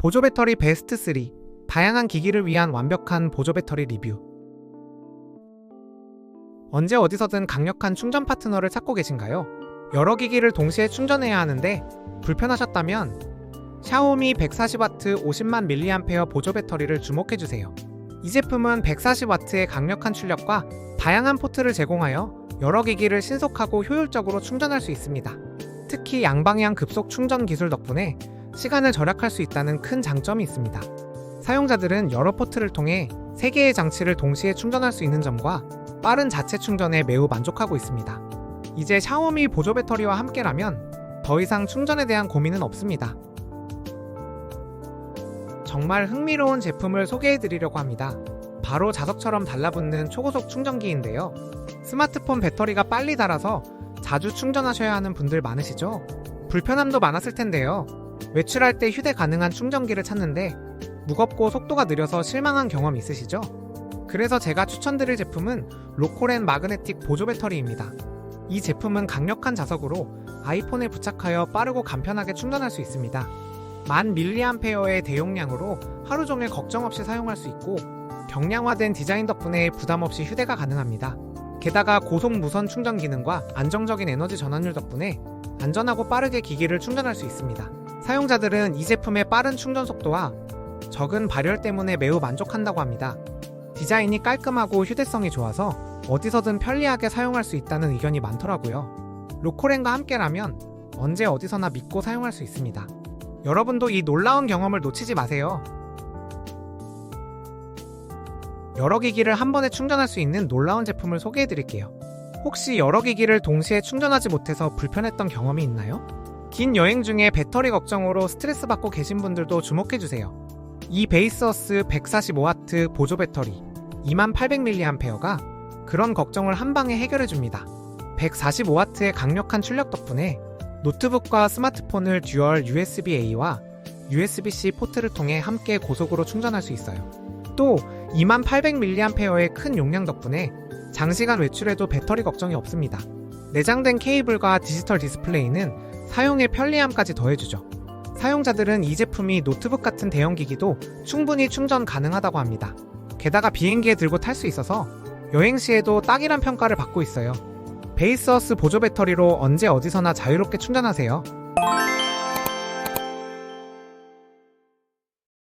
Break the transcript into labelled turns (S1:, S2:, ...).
S1: 보조 배터리 베스트 3 다양한 기기를 위한 완벽한 보조 배터리 리뷰 언제 어디서든 강력한 충전 파트너를 찾고 계신가요? 여러 기기를 동시에 충전해야 하는데 불편하셨다면 샤오미 140W 50만 mAh 보조 배터리를 주목해 주세요. 이 제품은 140W의 강력한 출력과 다양한 포트를 제공하여 여러 기기를 신속하고 효율적으로 충전할 수 있습니다. 특히 양방향 급속 충전 기술 덕분에 시간을 절약할 수 있다는 큰 장점이 있습니다. 사용자들은 여러 포트를 통해 3개의 장치를 동시에 충전할 수 있는 점과 빠른 자체 충전에 매우 만족하고 있습니다. 이제 샤오미 보조 배터리와 함께라면 더 이상 충전에 대한 고민은 없습니다. 정말 흥미로운 제품을 소개해 드리려고 합니다. 바로 자석처럼 달라붙는 초고속 충전기인데요. 스마트폰 배터리가 빨리 닳아서 자주 충전하셔야 하는 분들 많으시죠? 불편함도 많았을 텐데요. 외출할 때 휴대 가능한 충전기를 찾는데 무겁고 속도가 느려서 실망한 경험 있으시죠? 그래서 제가 추천드릴 제품은 로코렌 마그네틱 보조 배터리입니다. 이 제품은 강력한 자석으로 아이폰에 부착하여 빠르고 간편하게 충전할 수 있습니다. 만 밀리암페어의 대용량으로 하루 종일 걱정 없이 사용할 수 있고 경량화된 디자인 덕분에 부담 없이 휴대가 가능합니다. 게다가 고속 무선 충전 기능과 안정적인 에너지 전환율 덕분에 안전하고 빠르게 기기를 충전할 수 있습니다. 사용자들은 이 제품의 빠른 충전 속도와 적은 발열 때문에 매우 만족한다고 합니다. 디자인이 깔끔하고 휴대성이 좋아서 어디서든 편리하게 사용할 수 있다는 의견이 많더라고요. 로코렌과 함께라면 언제 어디서나 믿고 사용할 수 있습니다. 여러분도 이 놀라운 경험을 놓치지 마세요. 여러 기기를 한 번에 충전할 수 있는 놀라운 제품을 소개해 드릴게요. 혹시 여러 기기를 동시에 충전하지 못해서 불편했던 경험이 있나요? 긴 여행 중에 배터리 걱정으로 스트레스 받고 계신 분들도 주목해 주세요. 이 베이스어스 145W 보조 배터리 2800mAh가 그런 걱정을 한 방에 해결해 줍니다. 145W의 강력한 출력 덕분에 노트북과 스마트폰을 듀얼 USB-A와 USB-C 포트를 통해 함께 고속으로 충전할 수 있어요. 또 2800mAh의 큰 용량 덕분에 장시간 외출해도 배터리 걱정이 없습니다. 내장된 케이블과 디지털 디스플레이는 사용의 편리함까지 더해주죠. 사용자들은 이 제품이 노트북 같은 대형 기기도 충분히 충전 가능하다고 합니다. 게다가 비행기에 들고 탈 수 있어서 여행 시에도 딱이란 평가를 받고 있어요. 베이스어스 보조 배터리로 언제 어디서나 자유롭게 충전하세요.